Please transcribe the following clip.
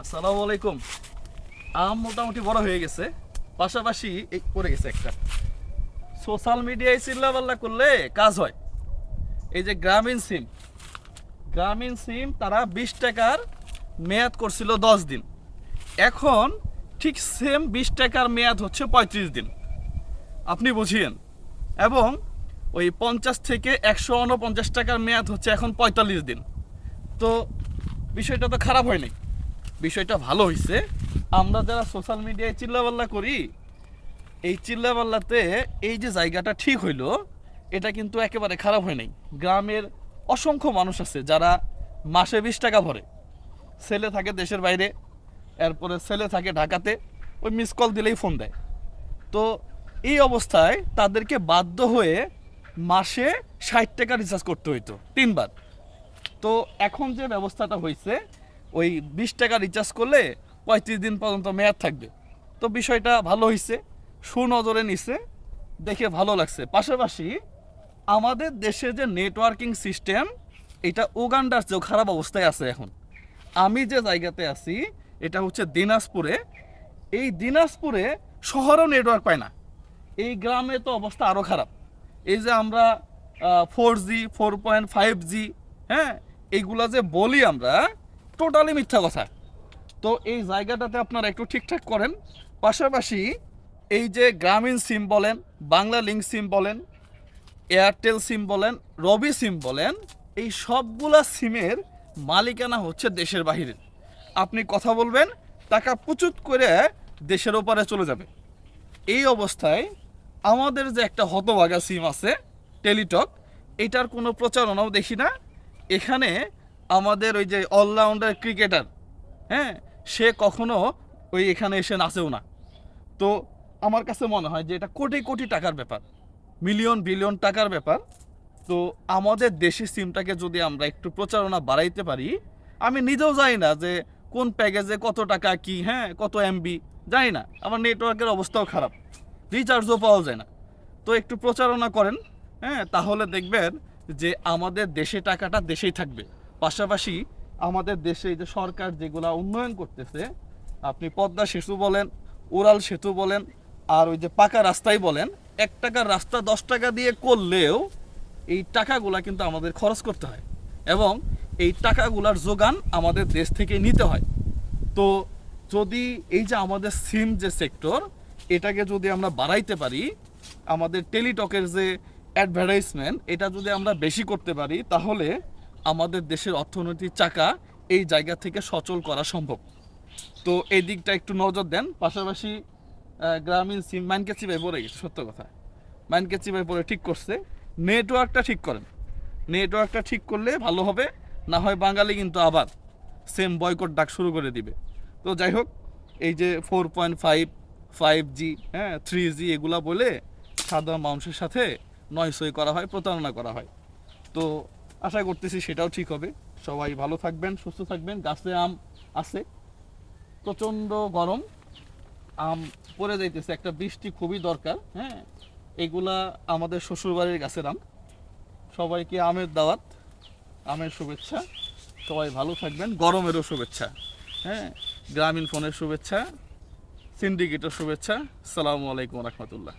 আসসালামু আলাইকুম। আম মোটামুটি বড় হয়ে গেছে, পাশাপাশি এই পড়ে গেছে একটা। সোশ্যাল মিডিয়ায় চিল্লাপাল্লা করলে কাজ হয়। এই যে গ্রামীণ সিম গ্রামীণ সিম তারা বিশ টাকার মেয়াদ করছিল দশ দিন। এখন ঠিক সেম বিশ টাকার মেয়াদ হচ্ছে পঁয়ত্রিশ দিন। আপনি বুঝিয়েন। এবং ওই পঞ্চাশ থেকে একশো উনপঞ্চাশ টাকার মেয়াদ হচ্ছে এখন পঁয়তাল্লিশ দিন। তো বিষয়টা তো খারাপ হয়নি। বিষয়টা ভালো হয়েছে আমরা যারা সোশ্যাল মিডিয়ায় চিল্লাপাল্লা করি, এই চিল্লাপাল্লাতে এই যে জায়গাটা ঠিক হইল, এটা কিন্তু একেবারে খারাপ হয় নাই। গ্রামের অসংখ্য মানুষ আছে যারা মাসে বিশ টাকা ভরে। ছেলে থাকে দেশের বাইরে, এরপরে ছেলে থাকে ঢাকাতে, ওই মিস কল দিলেই ফোন দেয়। তো এই অবস্থায় তাদেরকে বাধ্য হয়ে মাসে ষাট টাকা রিচার্জ করতে হইতো, তিনবার। তো এখন যে ব্যবস্থাটা হয়েছে ওই বিশ টাকা রিচার্জ করলে পঁয়ত্রিশ দিন পর্যন্ত মেয়াদ থাকবে। তো বিষয়টা ভালো হয়েছে সুনজরে নিছে, দেখে ভালো লাগছে। পাশাপাশি আমাদের দেশে যে নেটওয়ার্কিং সিস্টেম এটা উগান্ডার চেয়েও খারাপ অবস্থায় আছে এখন। আমি যে জায়গাতে আছি, এটা হচ্ছে দিনাজপুরে। এই দিনাজপুরে শহরেও নেটওয়ার্ক পায় না। এই গ্রামে তো অবস্থা আরও খারাপ। এই যে আমরা four G four point five G হ্যাঁ এইগুলা যে বলি আমরা টোটালি মিথ্যা কথা। তো এই জায়গাটাতে আপনারা একটু ঠিকঠাক করেন। পাশাপাশি এই যে গ্রামীণ সিম বলেন, বাংলা লিঙ্ক সিম বলেন, এয়ারটেল সিম বলেন, রবি সিম বলেন, এই সবগুলা সিমের মালিকানা হচ্ছে দেশের বাহিরে। আপনি কথা বলবেন, টাকা পুচুত করে দেশের ওপারে চলে যাবে। এই অবস্থায় আমাদের যে একটা হতভাগা সিম আছে, টেলিটক, এটার কোনো প্রচারণাও দেখি না। এখানে আমাদের ওই যে অলরাউন্ডার ক্রিকেটার হ্যাঁ? সে কখনো ওই এখানে এসে নাচেও না। তো আমার কাছে মনে হয় যে এটা কোটি কোটি টাকার ব্যাপার মিলিয়ন বিলিয়ন টাকার ব্যাপার। তো আমাদের দেশি সিমটাকে যদি আমরা একটু প্রচারণা বাড়াইতে পারি, আমি নিজেও জানি না যে কোন প্যাকেজে কত টাকা কি হ্যাঁ কত এমবি জানি না। আমার নেটওয়ার্কের অবস্থাও খারাপ রিচার্জও পাওয়া যায় না। তো একটু প্রচারণা করেন হ্যাঁ তাহলে দেখবেন যে আমাদের দেশে টাকাটা দেশেই থাকবে। পাশাপাশি আমাদের দেশে এই যে সরকার যেগুলা উন্নয়ন করতেছে, আপনি পদ্মা সেতু বলেন, উড়াল সেতু বলেন, আর ওই যে পাকা রাস্তাই বলেন, এক টাকার রাস্তা দশ টাকা দিয়ে করলেও এই টাকাগুলা কিন্তু আমাদের খরচ করতে হয় এবং এই টাকাগুলার যোগান আমাদের দেশ থেকে নিতে হয়। তো যদি এই যে আমাদের সিম যে সেক্টর, এটাকে যদি আমরা বাড়াইতে পারি, আমাদের টেলিটকের যে অ্যাডভার্টাইজমেন্ট, এটা যদি আমরা বেশি করতে পারি, তাহলে আমাদের দেশের অর্থনৈতিক চাকা এই জায়গা থেকে সচল করা সম্ভব। তো এই দিকটা একটু নজর দেন, পাশাপাশি গ্রামীণ সিম মাইনকে চিপাই পড়ে গেছে, সত্য কথা। মাইনকে চিপাই পড়ে ঠিক করছে। নেটওয়ার্কটা ঠিক করেন। নেটওয়ার্কটা ঠিক করলে ভালো হবে, না হয় বাঙালি কিন্তু আবার সেম বয়কট ডাক শুরু করে দিবে। তো যাই হোক, এই যে four point five five G হ্যাঁ থ্রি জি এগুলা বলে সাধারণ মানুষের সাথে নয়সই করা হয়, প্রতারণা করা হয়। তো আশা করতেছি সেটাও ঠিক হবে। সবাই ভালো থাকবেন, সুস্থ থাকবেন। গাছে আম আছে। প্রচণ্ড গরম। আম পড়ে যাইতেছে, একটা বৃষ্টি খুবই দরকার হ্যাঁ? এগুলা আমাদের শ্বশুরবাড়ির গাছের আম। সবাইকে আমের দাওয়াত, আমের শুভেচ্ছা। সবাই ভালো থাকবেন, গরমেরও শুভেচ্ছা হ্যাঁ? গ্রামীণ ফোনের শুভেচ্ছা, সিন্ডিকেটের শুভেচ্ছা। সালামু আলাইকুম রহমতুল্লাহ।